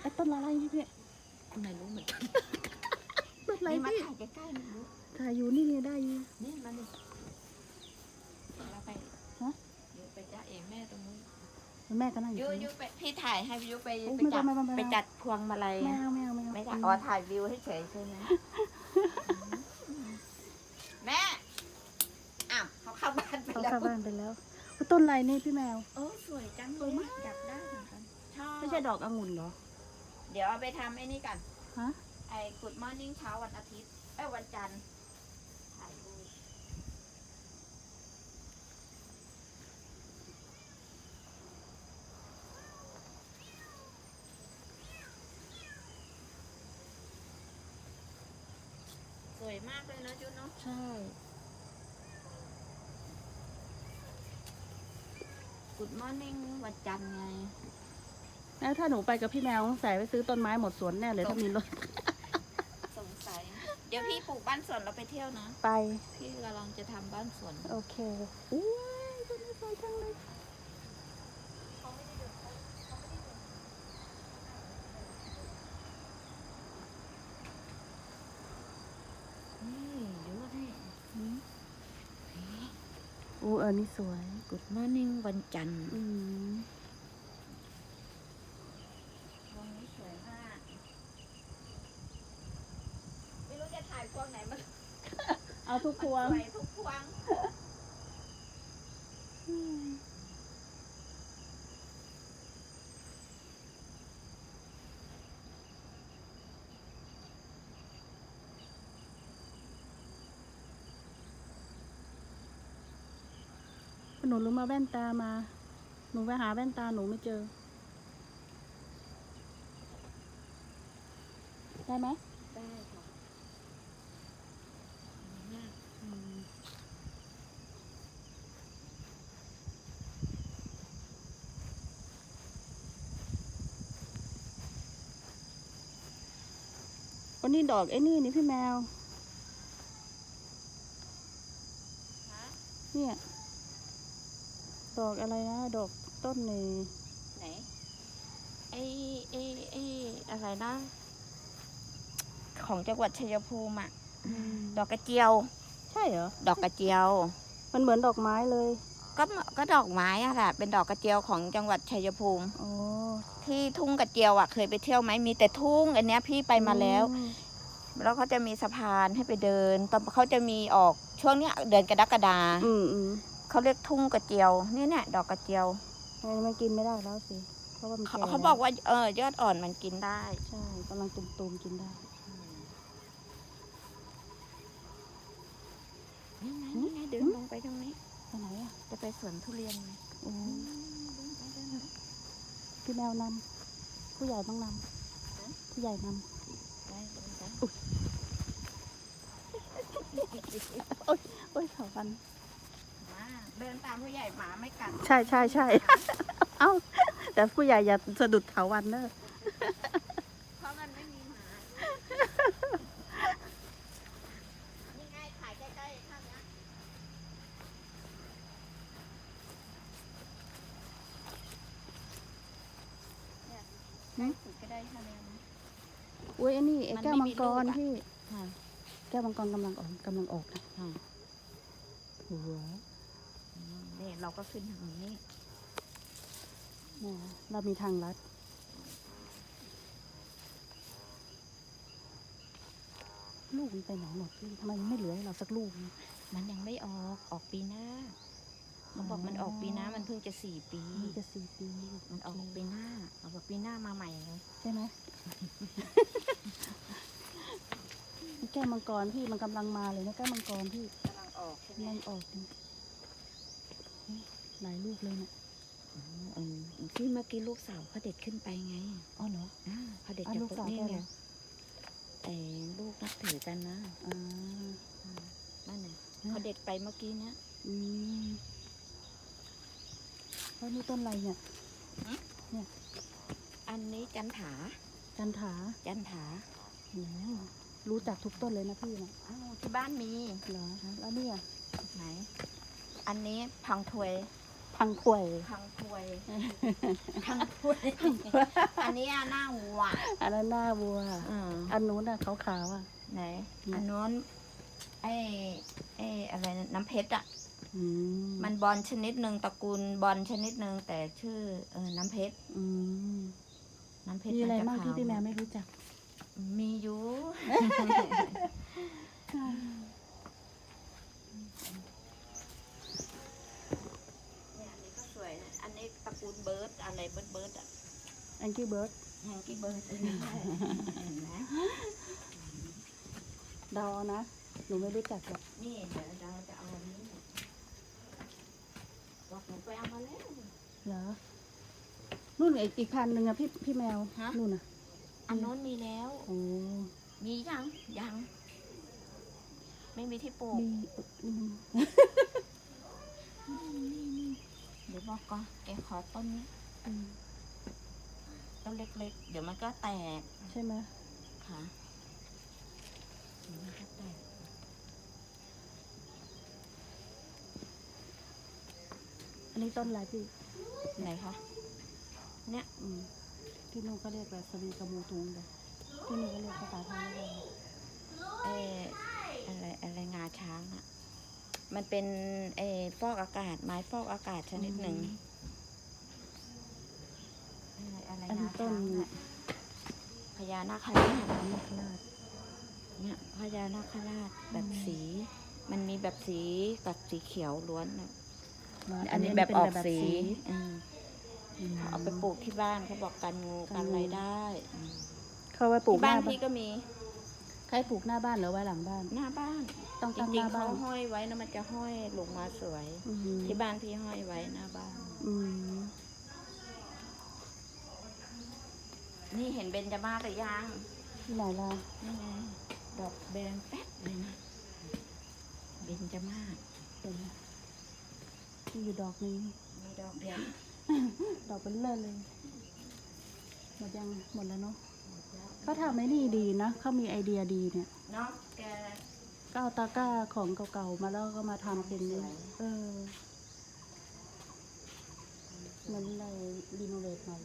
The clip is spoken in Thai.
ไอ้ต้นอะไรพี่พี่ไม่รู้เหมือนกันต้นอะไรนี่มาพี่ถ่ายใกล้ๆนี่ดูถ่ายอยู่นี่เนี่ยได้อยู่ นี่มาดิเราไปฮะยูไปจ้าเอ๋แม่ตรงนู้นแม่ก็นั่งอยู่ยูตรงยูนี้ไปพี่ถ่ายให้ยูไปโอ้ไปไม่จัดไม่ไม่ไม่ไปจัดพวงมาลัยไม่อะเอาไม่เอาไม่เอาไม่ได้อ๋อถ่ายวิวให้เฉยใช่ไหมแม่อ้าวเขาเข้าบ้านไปเขาแล้วเข้าบ้านไปแล้วอุ๊ยต้นอะไรนี่พี่แมว โอ้สวยจังเลยจับได้เหมือนกันชอบไม่ใช่ดอกองุ่นเหรอ เดี๋ยวเอาไปทำไอ้นี่กัน ฮะไอ้ Good Morning เช้าวันอาทิตย์ เอ้ยวันจันทร์ ถ่ายรูปสวยมากเลยเนอะจุนเนาะ ใช่ Good Morning วันจันทร์ไง แล้วถ้าหนูไปกับพี่แมวใส่ไปซื้อต้นไม้หมดสวนแน่เลยถ้ามีรถ สงสัย เดี๋ยวพี่ปลูกบ้านสวนเราไปเที่ยวนะ ไป พี่กำลังจะทำบ้านสวน โอเคอุ้ยต้นนี้สวยจังเลยนี่เดี๋ยวนี่อืมอู้เออนี่สวย Good Morning วันจันทร์ อืม พวงนี้สวยมาก ไม่รู้จะถ่ายพวงไหนมัน เอาทุกพวง สวยทุกพวงอืมหนูลืมมาแว่นตามา หนูไปหาแว่นตาหนูไม่เจอ ได้ไหม ได้ค่ะมาก อืม วันนี้ดอกไอ้นี่นี่พี่แมวฮะเนี่ย ดอกอะไรนะ ดอกต้นนี่ไหนไอ้ไอ้ไอ้อะไรนะ ของจังหวัดชัยภูมิอะดอกกระเจียว ใช่เหรอ ดอกกระเจียว มันเหมือนดอกไม้เลย ก็ก็ดอกไม้อะแหละเป็นดอกกระเจียวของจังหวัดชัยภูมิ อ๋อ ที่ทุ่งกระเจียวอะเคยไปเที่ยวไหมมีแต่ทุ่ง อันเนี้ยพี่ไปมาแล้วอืมแล้วเขาจะมีสะพานให้ไปเดินตอนเขาจะมีออกช่วงเนี้ยเดือนกรกฎาอืมอืมเขาเรียกทุ่งกระเจียวเนี่ยเนี่ยดอกกระเจียวมันมันกินไม่ได้แล้วสิเพราะว่ามันเขาแก่เขาบอกว่าเออยอดอ่อนมันกินได้ ใช่กำลังตุ่มๆกินได้นี่ไงนี่ไงเดินลงไปตรงนี้ไปไหนอะจะไปสวนทุเรียนไงโอ้ พี่แมวนำผู้ใหญ่ต้องนำผู้ใหญ่นำได้ตรงนั้นโอ้ยเถาวัน มาเดินตามผู้ใหญ่หมาไม่กัด ใช่ใช่ใช่ เอ้า แต่ผู้ใหญ่อย่าสะดุดเถาวันเนอะ เพราะมันไม่มีหมานี่ไงถ่ายใกล้ๆข้างเนี้ยเนี่ย ใกล้สุดก็ได้ข้างเนี้ยนะอุ้ยไอ้นี่ไอ้มันแก้วไม่มังมีกลูกรอะ พี่ค่ะแก้วมังกรกำลังออกกำลังออกนะค่ะหัวนี่เราก็ขึ้นทางนี้เนี่ยเรามีทางลัดลูกมันไปไหนหมดพี่ทำไมมันไม่เหลือให้เราสักลูกนึงมันยังไม่ออกออกปีหน้า เขาบอกมันออกปีหน้ามันเพิ่งจะสี่ปี มันจะสี่ปีมันออกปีหน้าเอาบอกปีหน้ามาใหม่เลยใช่ไหมแก้วมังกรพี่มันกำลังมาเลยนะแก้วมังกรพี่กำลังออกใช่ไหมกำลังออกนี่หลายลูกเลยเนี่ยเออที่เมื่อกี้ลูกสาวเขาเด็ดขึ้นไปไงอ๋อเหรออ่าเขาเด็ดอะจากลูกต้นสาวนี้แกเหไงรอไอ้ลูกนับถือกันนะอ่านั่นน่ะอะเขาเด็ดไปเมื่อกี้เนี้ยอืม แล้วนี่ต้นอะไรเนี่ย อันนี้จันถา จันถาจันถาโอ้รู้จักทุกต้นเลยนะพี่นะอ้าวที่บ้านมี เหรอแล้วเนี่ยไหน อันนี้พังถวยพพังควย พังพวย พังพวย อันนี้อะหน้าวัวอันนั้นหน้าวัว อืมอันนู้นน่ะขาวๆอะ ไหนอืมอันนู้นไอ้ไอ้อะไรนะน้ำเพชรอะ อืมมันบอลชนิดหนึ่งตระกูลบอลชนิดหนึ่งแต่ชื่อเออน้ำเพชร อืมน้ำเพชรมีอะไรนจบ้างที่ขวพี่แมวไม่รู้จัก มีอยู่ เนี่ยอันนี้ก็สวยนะ อันนี้ตระกูลเบิร์ดอะไรเบิร์ดเบิร์ดอะแองกี้เบิร์ดแฮงกี้เบิร์ดเห็นไหมดอนะ หนูไม่รู้จักหรอกนี่เดี๋ยวเราจะเอาอันนี้ บอกหนูไปเอามาแล้ว เหรอนู่นอีกอีกพันหนึ่งอะพี่พี่แมวฮะ นู่นอะอันโน้นมีแล้ว โอ้มียัง ยัง ไม่มีที่ปลูก มีอืมเดี๋ยวบอกก่อนแกขอต้นนี้อืมต้นเล็กๆ เดี๋ยวมันก็แตกใช่ไหมค่ะเดี๋ยวมันก็แตก อั นนี้ต้นอะไรพี่ ไหนคะอืมที่นู่นก็เรียกแบบสวีกระมูทุงเลยที่นี่ก็เรียกภาษาไทยว่าเอออะไรอะไรงาช้างอะมันเป็นเออฟอกอากาศ ไม้ฟอกอากาศชนิดหนึ่งอะไรอะไรอันงานี้ต้ช้านงอะพญานาคราชนักราชเนี่ยพญานาคราชแบบสี มันมีแบบสีกับสีเขียวล้วนน่ะ เหรอันนี้แบบเป็ออกแบบสีอืมอืมเอาไปปลูกที่บ้านเขาบอกกันงูกักันนงูอะไรได้อืมเขาไว้ปลูกที่หบ้าน้านบ้านพี่ก็มี ใครปลูกหน้าบ้านหรือไว้หลังบ้าน หน้าบ้านต้องจตั้งหริงน้าๆเขาบ้านห้อยไว้นะมันจะห้อยลงมาสวยอืมที่บ้านพี่ห้อยไว้หน้าบ้านอืมนี่เห็นเบญจมาศหรือยังที่ไหนล่ะนี่ไงดอกแดงแป๊ดเลยนะเบญจมาศเป็น มีอยู่ดอกนึงมีดอกเดียวดอกเป็นเลิศเลย หมดยังหมดแล้วเนาะเขาทำไม่นี่ดีนะเขามีไอเดียดีเนี่ยเนาะแกก็เอาตะกร้าของเก่าๆมาแล้วก็มาทำเป็นนี่เออเหมันเรารีโนเวทใหม่